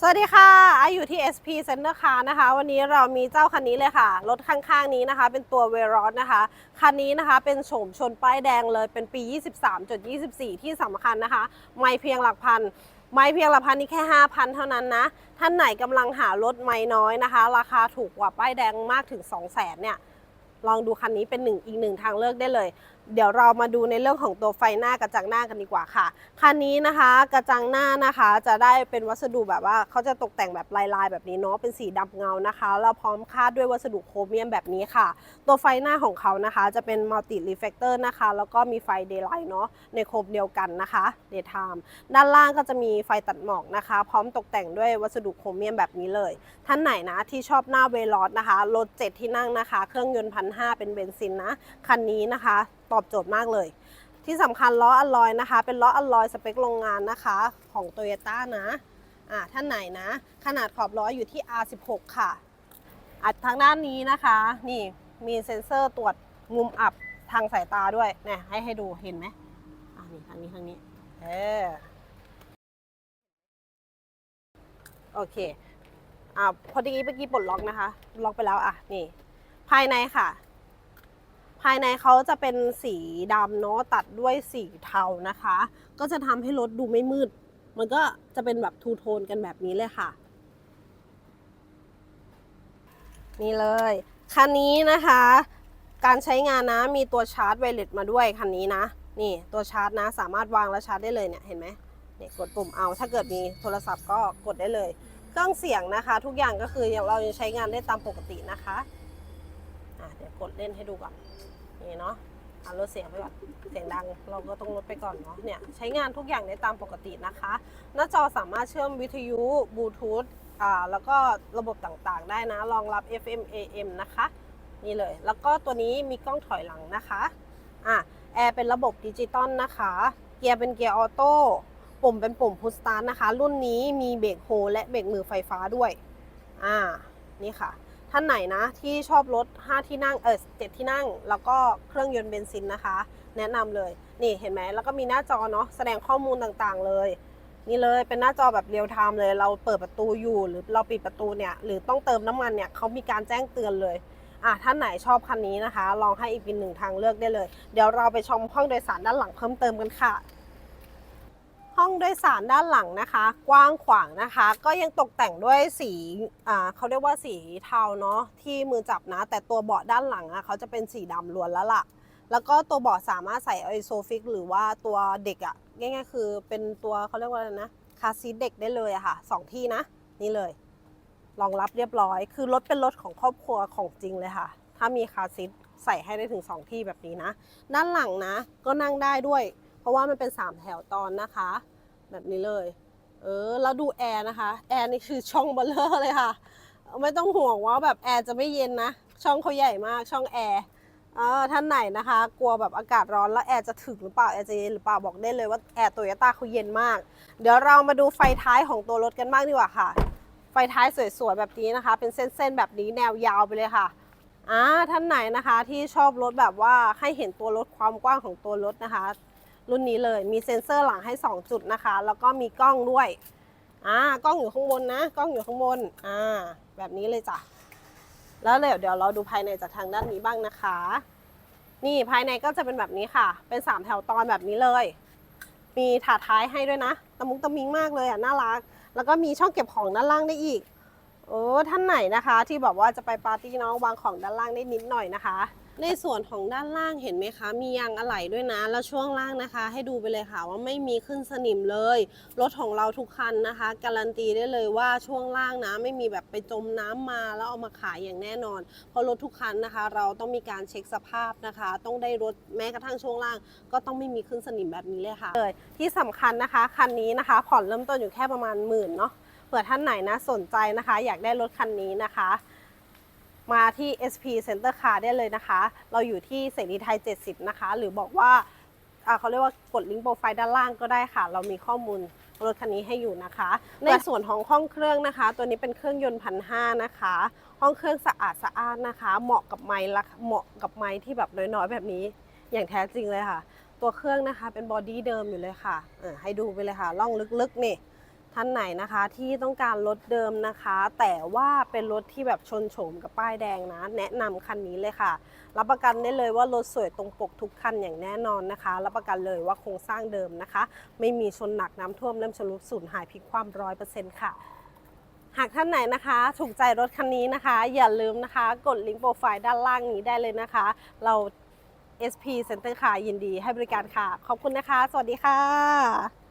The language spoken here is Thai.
สวัสดีค่ะออยู่ที่ SP Center Car นะคะ วันนี้เรามีเจ้าคันนี้เลยค่ะ รถข้างๆนี้นะคะ เป็นตัวเวรอสนะคะ คันนี้นะคะเป็นโฉมชนป้ายแดงเลยเป็นปี 23.24 ที่สำคัญนะคะ ไม่เพียงหลักพัน ไม่เพียงหลักพันนี่แค่ 5,000 เท่านั้นนะ ท่านไหนกำลังหารถไม่น้อยนะคะ ราคาถูกกว่าป้ายแดงมากถึง 200,000เนี่ยลองดูคันนี้เป็นหนึ่งอีกหนึ่งทางเลือกได้เลย เดี๋ยวเรามาดูในเรื่องของตัวไฟหน้ากระจังหน้ากันดีกว่าค่ะคันนี้นะคะกระจังหน้านะคะจะได้เป็นวัสดุแบบว่าเขาจะตกแต่งแบบลายๆ แบบนี้เนาะเป็นสีดำเงานะคะแล้วพร้อมคาดด้วยวัสดุโครเมียมแบบนี้ค่ะ ตัวไฟหน้าของเขานะคะ จะเป็นมัลติรีเฟกเตอร์นะคะ แล้วก็มีไฟเดย์ไลท์เนาะในโคมเดียวกันนะคะเดย์ไทม์ด้านล่างก็จะมีไฟตัดหมอกนะคะ พร้อมตกแต่งด้วยวัสดุโครเมียมแบบนี้เลย ท่านไหนนะที่ชอบหน้าเวลอสนะคะรถ7ที่นั่งนะคะ เครื่องยนต์พันห้าเป็นเบนซินนะคันนี้นะคะ ตอบโจทย์มากเลย ที่สำคัญล้ออัลลอยนะคะ เป็นล้ออัลลอยสเปคโรงงานนะคะของ t o y ยต้นะอ่าท่านไหนนะ ขนาดขอบล้ออยู่ที่ R16 ค่ะอัดทางด้านนี้นะคะ นี่มีเซ็นเซอร์ตรวจมุมอับทางสายตาด้วยเนี่ยให้ให้ดูเห็นไหมอ่านี่ทางนี้ทางนี้เออโอเคอ่าพอดีเมื่อกี้ปลดล็อกนะคะ ล็อกไปแล้วอะนี่ ภายในค่ะายในเขาจะเป็นสีดำเนาะตัดด้วยสีเทานะคะ ก็จะทำให้รถดูไม่มืด มันก็จะเป็นแบบทูโทนกันแบบนี้เลยค่ะ นี่เลย คันนี้นะคะ การใช้งานนะมีตัวชาร์จไวเลสมาด้วยคันนี้นะ นี่ตัวชาร์จนะสามารถวางแล้วชาร์จได้เลยเนี่ยเห็นไหมเนี่ยกดปุ่มเอา ถ้าเกิดมีโทรศัพท์ก็กดได้เลย เครื่องเสียงนะคะ ทุกอย่างก็คืออเรายังใช้งานได้ตามปกตินะคะะเดี๋ยวกดเล่นให้ดูก่อน นี่เนาะอะลดเสียงไปก่อนเสียงดัง เราก็ต้องลดไปก่อนเนาะเนี่ยใช้งานทุกอย่างได้ตามปกตินะคะ หน้าจอสามารถเชื่อมวิทยุบลูทูธอ่าแล้วก็ระบบต่างๆ ได้นะรองรับ FM AM นะคะ นี่เลย แล้วก็ตัวนี้มีกล้องถอยหลังนะคะอะแอร์เป็นระบบดิจิตอลนะคะ เกียร์เป็นเกียร์ออโต้ปุ่มเป็นปุ่มพุชสตาร์ทนะคะ รุ่นนี้มีเบรกโฮและเบรกมือไฟฟ้าด้วยอ่านี่ค่ะ ท่านไหนนะที่ชอบรถ 5 ที่นั่งเออ7ที่นั่ง แล้วก็เครื่องยนต์เบนซินนะคะ แนะนำเลย นี่เห็นไหมแล้วก็มีหน้าจอเนาะแสดงข้อมูลต่างๆเลย นี่เลยเป็นหน้าจอแบบเรียลไทม์เลย เราเปิดประตูอยู่หรือเราปิดประตูเนี่ยหรือต้องเติมน้ำมันเนี่ยเขามีการแจ้งเตือนเลยอะท่านไหนชอบคันนี้นะคะ ลองให้อีกเป็นหนึ่งทางเลือกได้เลย เดี๋ยวเราไปชมห้องโดยสารด้านหลังเพิ่มเติมกันค่ะ ห้องโดยสารด้านหลังนะคะ กว้างขวางนะคะ ก็ยังตกแต่งด้วยสีอ่าเขาเรียกว่าสีเทาเนาะที่มือจับนะ แต่ตัวเบาะด้านหลังอะเขาจะเป็นสีดำล้วนแล้วล่ะ แล้วก็ตัวเบาะสามารถใส่ไอโซฟิก หรือว่าตัวเด็กอะง่ายๆคือเป็นตัวเขาเรียกว่าอะไรนะคาซีทเด็กได้เลยอะค่ะสองที่นะ นี่เลยรองรับเรียบร้อย คือรถเป็นรถของครอบครัวของจริงเลยค่ะ ถ้ามีคาซีทใส่ให้ได้ถึง 2 ที่แบบนี้นะ ด้านหลังนะ ก็นั่งได้ด้วย ราะว่ามันเป็น 3 แถวตอนนะคะ แบบนี้เลย เออ แล้วดูแอร์นะคะ แอร์นี่คือช่องเบลเลอร์เลยค่ะ ไม่ต้องห่วงว่าแบบแอร์จะไม่เย็นนะ ช่องเขาใหญ่มาก ช่องแอร์เออท่านไหนนะคะ กลัวแบบอากาศร้อนแล้วแอร์จะถึงหรือเปล่า แอร์จะเย็นหรือเปล่า บอกได้เลยว่าแอร์โตโยต้าเขาเย็นมาก เดี๋ยวเรามาดูไฟท้ายของตัวรถกันบ้างดีกว่าค่ะ ไฟท้ายสวยๆแบบนี้นะคะ เป็นเส้นๆแบบนี้แนวยาวไปเลยค่ะอ่าท่านไหนนะคะที่ชอบรถแบบว่าให้เห็นตัวรถความกว้างของตัวรถนะคะ รุ่นนี้เลยมีเซ็นเซอร์หลังให้ 2 จุดนะคะ แล้วก็มีกล้องด้วยอ่ากล้องอยู่ข้างบนนะ กล้องอยู่ข้างบนอ่าแบบนี้เลยจ้ะแล้วเดี๋ยวเดี๋ยวเราดูภายในจากทางด้านนี้บ้างนะคะ นี่ภายในก็จะเป็นแบบนี้ค่ะ เป็น 3 แถวตอนแบบนี้เลย มีถาดท้ายให้ด้วยนะตะมุงตะมิงมากเลยอะน่ารัก แล้วก็มีช่องเก็บของด้านล่างได้อีกโอ้ท่านไหนนะคะ ที่แบบว่าจะไปปาร์ตี้น้องวางของด้านล่างได้นิดหน่อยนะคะ ในส่วนของด้านล่างเห็นไหมคะ มียางอะไหล่ด้วยนะ แล้วช่วงล่างนะคะ ให้ดูไปเลยค่ะว่าไม่มีขึ้นสนิมเลย รถของเราทุกคันนะคะ การันตีได้เลยว่าช่วงล่างนะ ไม่มีแบบไปจมน้ำมาแล้วเอามาขายอย่างแน่นอน เพราะรถทุกคันนะคะ เราต้องมีการเช็คสภาพนะคะ ต้องได้รถแม้กระทั่งช่วงล่าง ก็ต้องไม่มีขึ้นสนิมแบบนี้เลยค่ะเลยที่สำคัญนะคะคันนี้นะคะ ผ่อนเริ่มต้นอยู่แค่ประมาณหมื่นเนาะเผื่อท่านไหนนะสนใจนะคะ อยากได้รถคันนี้นะคะ มาที่ SP Center Car ได้เลยนะคะ เราอยู่ที่เสรีไทย 70 นะคะ หรือบอกว่าอ่าเขาเรียกว่ากดลิงก์โปรไฟล์ด้านล่างก็ได้ค่ะ เรามีข้อมูลรถคันนี้ให้อยู่นะคะ ในส่วนของห้องเครื่องนะคะ ตัวนี้เป็นเครื่องยนต์พันห้านะคะ ห้องเครื่องสะอาดสะอาดนะคะ เหมาะกับไม้ละเหมาะกับไม้ที่แบบน้อยๆ แบบนี้ อย่างแท้จริงเลยค่ะ ตัวเครื่องนะคะเป็นบอดี้เดิมอยู่เลยค่ะเออให้ดูไปเลยค่ะล่องลึกๆนี่ ท่านไหนนะคะที่ต้องการรถเดิมนะคะ แต่ว่าเป็นรถที่แบบชนโฉมกับป้ายแดงนะ แนะนำคันนี้เลยค่ะ รับประกันได้เลยว่ารถสวยตรงปกทุกคันอย่างแน่นอนนะคะ รับประกันเลยว่าโครงสร้างเดิมนะคะ ไม่มีชนหนักน้ำท่วมเริ่มชำรุดสูญหายพลิกความร้อยเปอร์เซ็นต์ค่ะหากท่านไหนนะคะถูกใจรถคันนี้นะคะ อย่าลืมนะคะ กดลิงก์โปรไฟล์ด้านล่างนี้ได้เลยนะคะ เรา SP Center Car ยินดีให้บริการค่ะ ขอบคุณนะคะ สวัสดีค่ะ